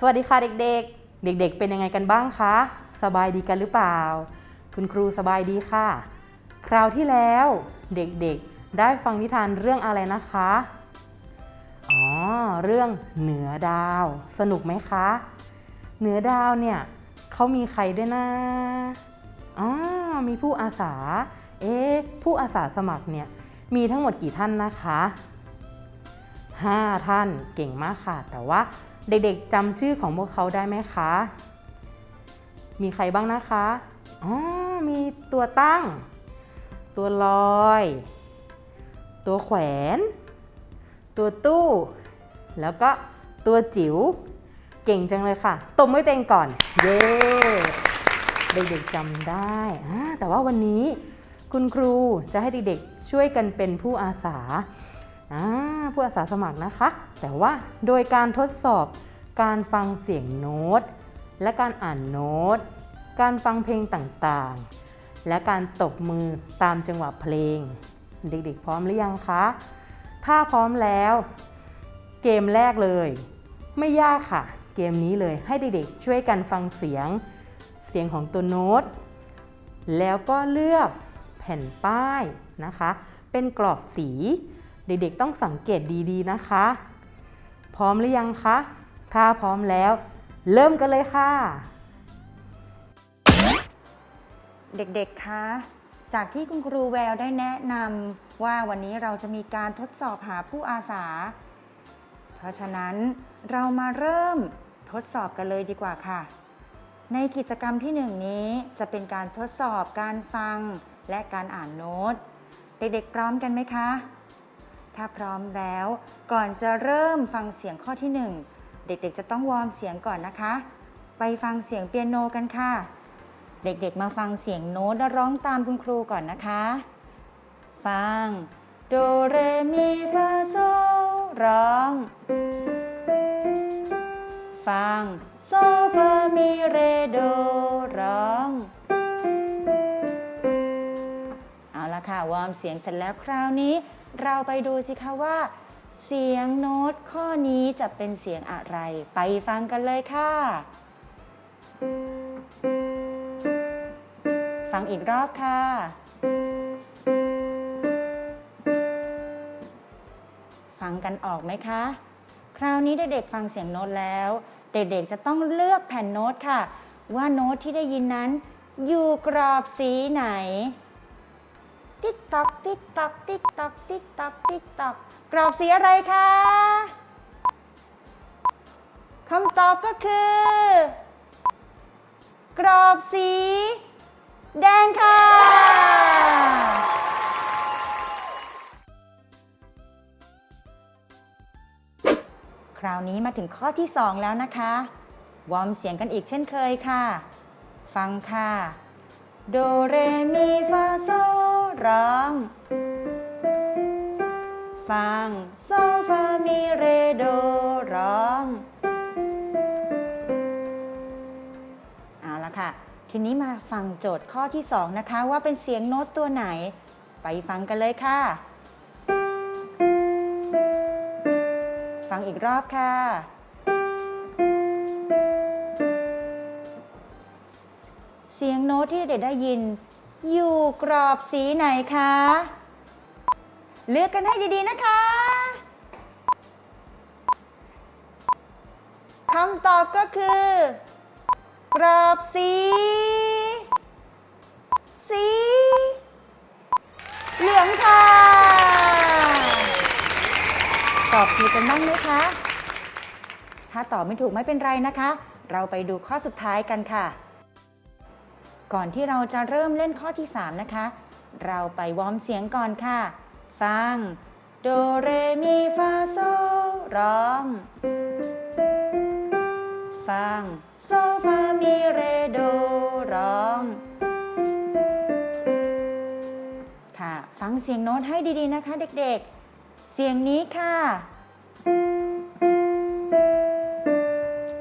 สวัสดีค่ะเด็กๆ เด็กๆ เป็นยังไงกันบ้างคะ สบายดีกันหรือเปล่า คุณครูสบายดีค่ะ คราวที่แล้วเด็กๆ ได้ฟังนิทานเรื่องอะไรนะคะ อ๋อ เรื่องเหนือดาว สนุกไหมคะ เหนือดาวเนี่ยเขามีใครด้วยนะอ๋อมีผู้อาสา เอ๊ะ ผู้อาสาสมัครเนี่ยมีทั้งหมดกี่ท่านนะคะ 5 ท่านเก่งมากค่ะ แต่ว่า เด็กๆจำชื่อของพวกเขาได้ไหมคะ มีใครบ้างนะคะ อ๋อ มีตัวตั้ง ตัวลอย ตัวแขวน ตัวตู้ แล้วก็ตัวจิ๋ว เก่งจังเลยค่ะ ตบมือตัวเองก่อน เย้ เด็กๆจำได้ แต่ว่าวันนี้คุณครูจะให้เด็กๆช่วยกันเป็นผู้อาสา ผู้อาสาสมัครนะคะ แต่ว่าโดยการทดสอบการฟังเสียงโน้ต และการอ่านโน้ต การฟังเพลงต่างๆ และการตบมือตามจังหวะเพลง เด็กๆ พร้อมหรือยังคะ ถ้าพร้อมแล้ว เกมแรกเลย ไม่ยากค่ะ เกมนี้เลยให้เด็กๆ ช่วยกันฟังเสียงเสียงของตัวโน้ต แล้วก็เลือกแผ่นป้ายนะคะ เป็นกรอบสี เด็กๆต้องสังเกตดีๆนะคะ พร้อมหรือยังคะ ถ้าพร้อมแล้ว เริ่มกันเลยค่ะ เด็กๆ คะ จากที่คุณครูแววได้แนะนำว่าวันนี้เราจะมีการทดสอบหาผู้อาสา เพราะฉะนั้นเรามาเริ่มทดสอบกันเลยดีกว่าค่ะ ในกิจกรรมที่หนึ่งนี้จะเป็นการทดสอบการฟังและการอ่านโน้ต เด็กๆพร้อมกันไหมคะ ถ้าพร้อมแล้ว ก่อนจะเริ่มฟังเสียงข้อที่หนึ่งเด็กๆ จะต้องวอร์มเสียงก่อนนะคะ ไปฟังเสียงเปียโนกันค่ะ เด็กๆ มาฟังเสียงโน้ตและร้องตามคุณครูก่อนนะคะ ฟัง โดเรมีฟาโซร้อง ฟัง โซฟามีเรโดร้องเอาละค่ะวอร์มเสียงเสร็จแล้วคราวนี้ เราไปดูสิคะว่า เสียงโน้ตข้อนี้จะเป็นเสียงอะไร ไปฟังกันเลยค่ะ ฟังอีกรอบค่ะ ฟังกันออกไหมคะ คราวนี้เด็กๆฟังเสียงโน้ตแล้ว เด็กๆจะต้องเลือกแผ่นโน้ตค่ะ ว่าโน้ตที่ได้ยินนั้น อยู่กรอบสีไหน ติ๊กตอกติ๊กตอกติ๊กตอกติ๊กตอกติ๊กตอกกรอบสีอะไรคะคำตอบก็คือ กรอบสี แดงค่ะ คราวนี้มาถึงข้อที่ 2 แล้วนะคะ วอร์มเสียงกันอีกเช่นเคยค่ะ ฟังค่ะ โดเรมีฟาโซ ร้อง ฟังโซฟามีเรโดร้อง เอาละค่ะ ทีนี้มาฟังโจทย์ข้อที่ 2 นะคะ ว่าเป็นเสียงโน้ตตัวไหน ไปฟังกันเลยค่ะ ฟังอีกรอบค่ะเสียงโน้ตที่เด็กได้ยิน อยู่กรอบสีไหนคะ เลือกกันให้ดีๆนะคะคำตอบก็คือ กรอบสี สี เหลืองค่ะตอบถูกกันบ้างไหมคะ ถ้าตอบไม่ถูกไม่เป็นไรนะคะ เราไปดูข้อสุดท้ายกันค่ะ ก่อนที่เราจะเริ่มเล่นข้อที่ 3 นะคะ เราไปวอร์มเสียงก่อนค่ะ ฟัง โดเรมีฟาโซร้อง ฟัง โซฟามีเรโดร้อง ค่ะ ฟังเสียงโน้ตให้ดีๆนะคะเด็กๆ เสียงนี้ค่ะ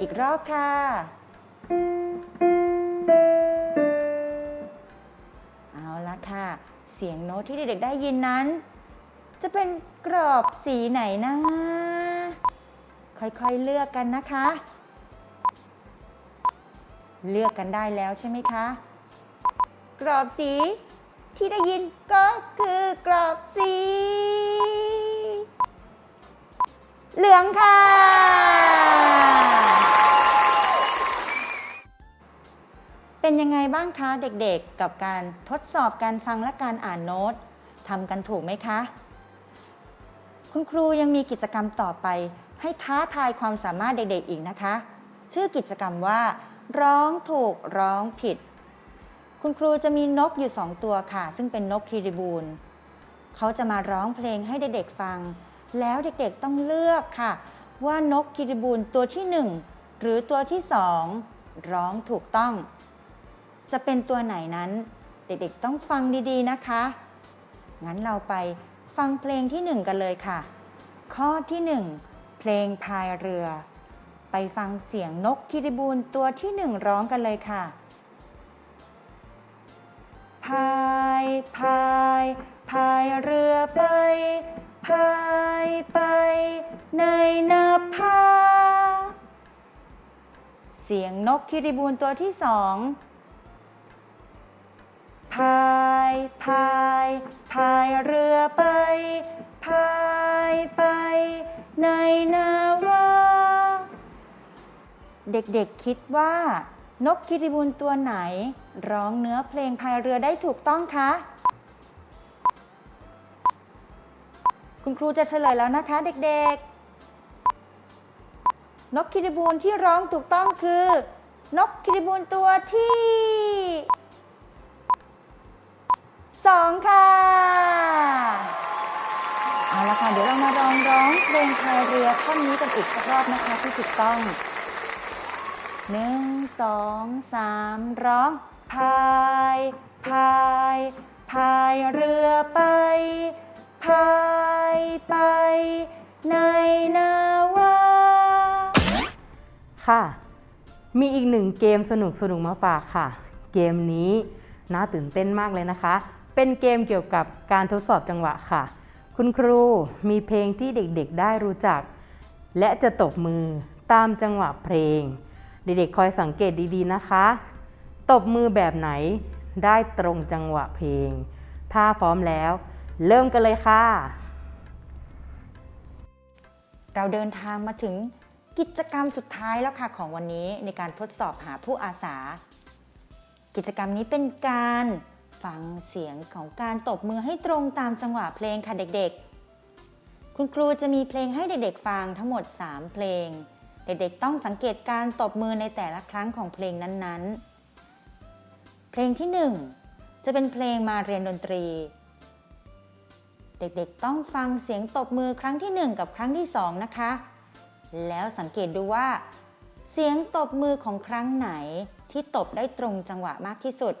อีกรอบค่ะาละค่ะ เสียงโน้ตที่เด็กๆได้ยินนั้น จะเป็นกรอบสีไหนนะ ค่อยๆเลือกกันนะคะ เลือกกันได้แล้วใช่ไหมคะ กรอบสีที่ได้ยินก็คือกรอบสี เหลืองค่ะ เป็นยังไงบ้างคะเด็กๆ กับการทดสอบการฟังและการอ่านโน้ตทำกันถูกไหมคะ คุณครูยังมีกิจกรรมต่อไป ให้ท้าทายความสามารถเด็กๆอีกนะคะ ชื่อกิจกรรมว่า ร้องถูกร้องผิด คุณครูจะมีนกอยู่สองตัวค่ะ ซึ่งเป็นนกคีริบูนเขาจะมาร้องเพลงให้เด็กๆฟัง แล้วเด็กๆต้องเลือกค่ะ ว่านกคีริบูนตัวที่หนึ่งหรือตัวที่สองร้องถูกต้อง จะเป็นตัวไหนนั้น เด็กๆต้องฟังดีๆนะคะ งั้นเราไปฟังเพลงที่หนึ่งกันเลยค่ะ ข้อที่หนึ่งเพลงพายเรือ ไปฟังเสียงนกคิริบูนตัวที่หนึ่งร้องกันเลยค่ะพายพายพายเรือไปพายไปในนาพาเสียงนกคิริบูนตัวที่สอง พายพายพายเรือไปพายไปในนาวาเด็กๆคิดว่า นกคิริบูนตัวไหน ร้องเนื้อเพลงพายเรือได้ถูกต้องคะ คุณครูจะเฉลยแล้วนะคะ เด็กๆ นกคิริบูนที่ร้องถูกต้องคือ นกคิริบูนตัวที่ สองค่ะ เอาละค่ะ เดี๋ยวเรามาลองร้องเพลงพายเรือท่อนนี้กันอีกสักรอบนะคะที่ถูกต้องหนึ่งสองสามร้องพายพายพายเรือไปพายไป ในนาวาค่ะ มีอีกหนึ่งเกมสนุกสนุกมาฝากค่ะ เกมนี้น่าตื่นเต้นมากเลยนะคะ เป็นเกมเกี่ยวกับการทดสอบจังหวะค่ะ คุณครูมีเพลงที่เด็กๆได้รู้จัก และจะตบมือตามจังหวะเพลง เด็กๆคอยสังเกตดีๆนะคะ ตบมือแบบไหนได้ตรงจังหวะเพลง ถ้าพร้อมแล้ว เริ่มกันเลยค่ะ เราเดินทางมาถึงกิจกรรมสุดท้ายแล้วค่ะของวันนี้ในการทดสอบหาผู้อาสา กิจกรรมนี้เป็นการ ฟังเสียงของการตบมือให้ตรงตามจังหวะเพลงค่ะเด็กๆ คุณครูจะมีเพลงให้เด็กๆฟังทั้งหมด 3 เพลง เด็กๆต้องสังเกตการตบมือในแต่ละครั้งของเพลงนั้นๆ เพลงที่ 1 จะเป็นเพลงมาเรียนดนตรี เด็กๆต้องฟังเสียงตบมือครั้งที่ 1 กับครั้งที่ 2 นะคะ แล้วสังเกตดูว่า เสียงตบมือของครั้งไหนที่ตบได้ตรงจังหวะมากที่สุด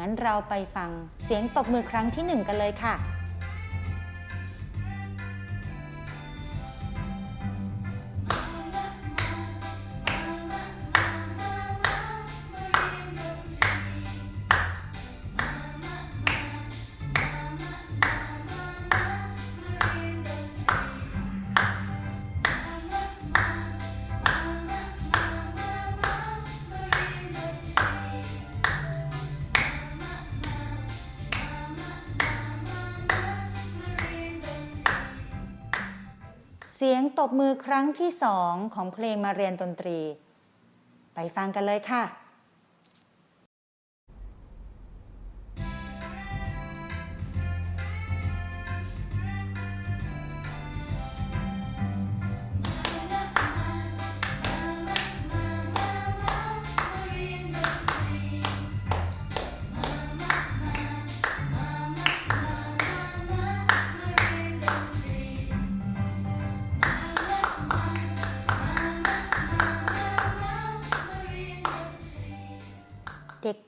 งั้นเราไปฟังเสียงตบมือครั้งที่ 1 กันเลยค่ะ เสียงตบมือครั้งที่สองของเพลงมาเรียนดนตรี ไปฟังกันเลยค่ะ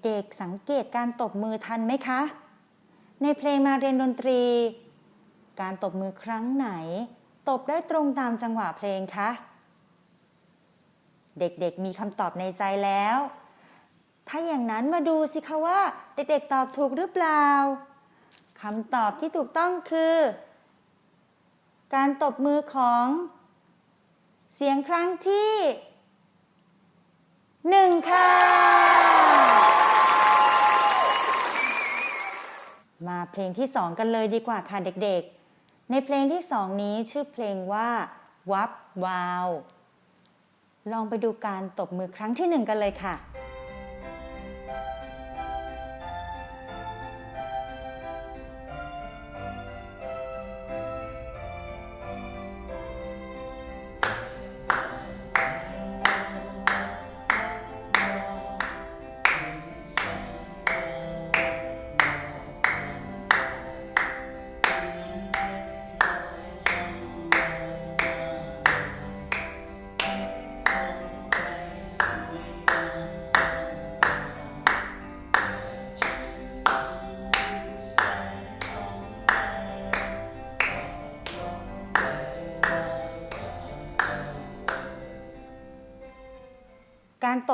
เด็กๆ สังเกตการตบมือทันไหมคะ ในเพลงมาเรียนดนตรี การตบมือครั้งไหน ตบได้ตรงตามจังหวะเพลงคะ เด็กๆ มีคำตอบในใจแล้ว ถ้าอย่างนั้นมาดูสิคะว่า เด็กๆ ตอบถูกหรือเปล่าคำตอบที่ถูกต้องคือ การตบมือของ เสียงครั้งที่หนึ่งค่ะ มาเพลงที่สองกันเลยดีกว่าค่ะเด็กๆ ในเพลงที่สองนี้ชื่อเพลงว่า วับวาว ลองไปดูการตบมือครั้งที่หนึ่งกันเลยค่ะ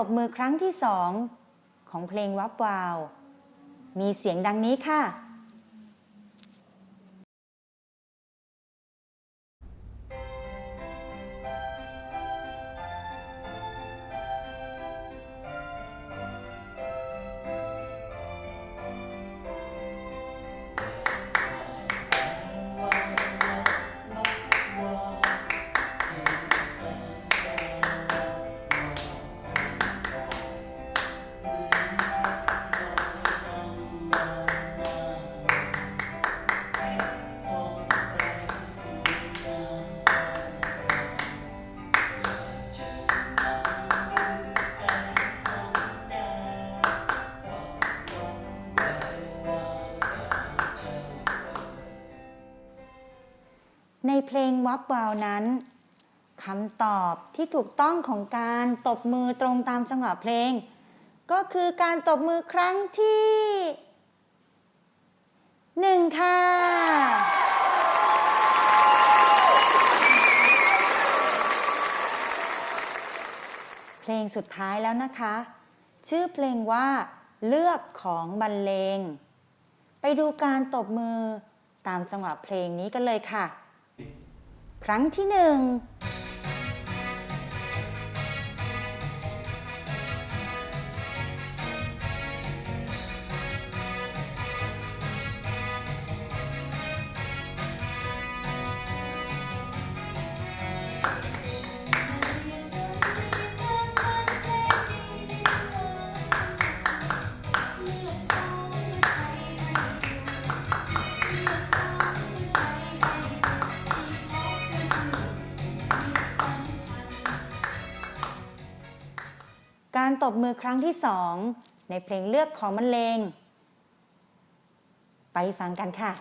บมือครั้งที่สองของเพลงวับวาว มีเสียงดังนี้ค่ะ เบวาวนั้นคำตอบที่ถูกต้องของการตบมือตรงตามจังหวะเพลง ก็คือการตบมือครั้งที่หนึ่งค่ะเพลงสุดท้ายแล้วนะคะ ชื่อเพลงว่าเลือกของบรรเลง ไปดูการตบมือตามจังหวะเพลงนี้กันเลยค่ะ ครั้งที่หนึ่ง การตบมือครั้งที่สองในเพลงเลือกของบรรเลง ไปฟังกันค่ะ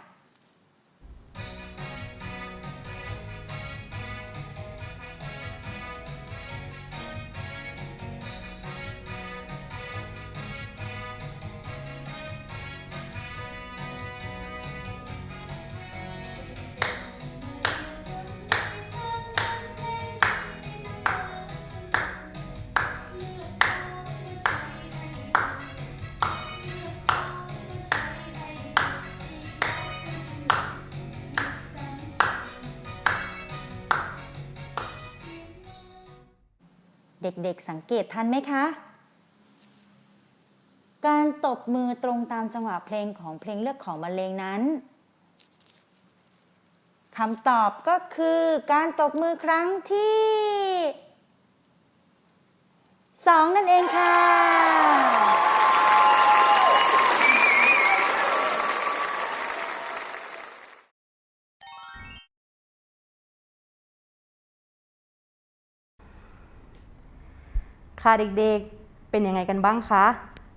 ด็กๆ สังเกตทันไหมคะ การตบมือตรงตามจังหวะเพลงของเพลงเลือกของบรรเลงนั้นคำตอบก็คือการตบมือครั้งที่สองนั่นเองค่ะ ค่ะเด็กๆ เป็นยังไงกันบ้างคะ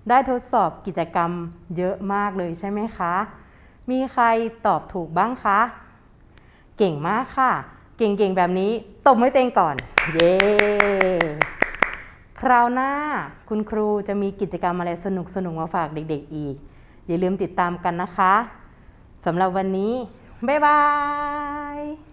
ได้ทดสอบกิจกรรมเยอะมากเลยใช่ไหมคะ มีใครตอบถูกบ้างคะ เก่งมากค่ะ เก่งๆ แบบนี้ตบมือเต็งก่อน เย้ คราวหน้าคุณครูจะมีกิจกรรมอะไรสนุกๆ มาฝากเด็กๆ อีก อย่าลืมติดตามกันนะคะ สำหรับวันนี้ บ๊ายบาย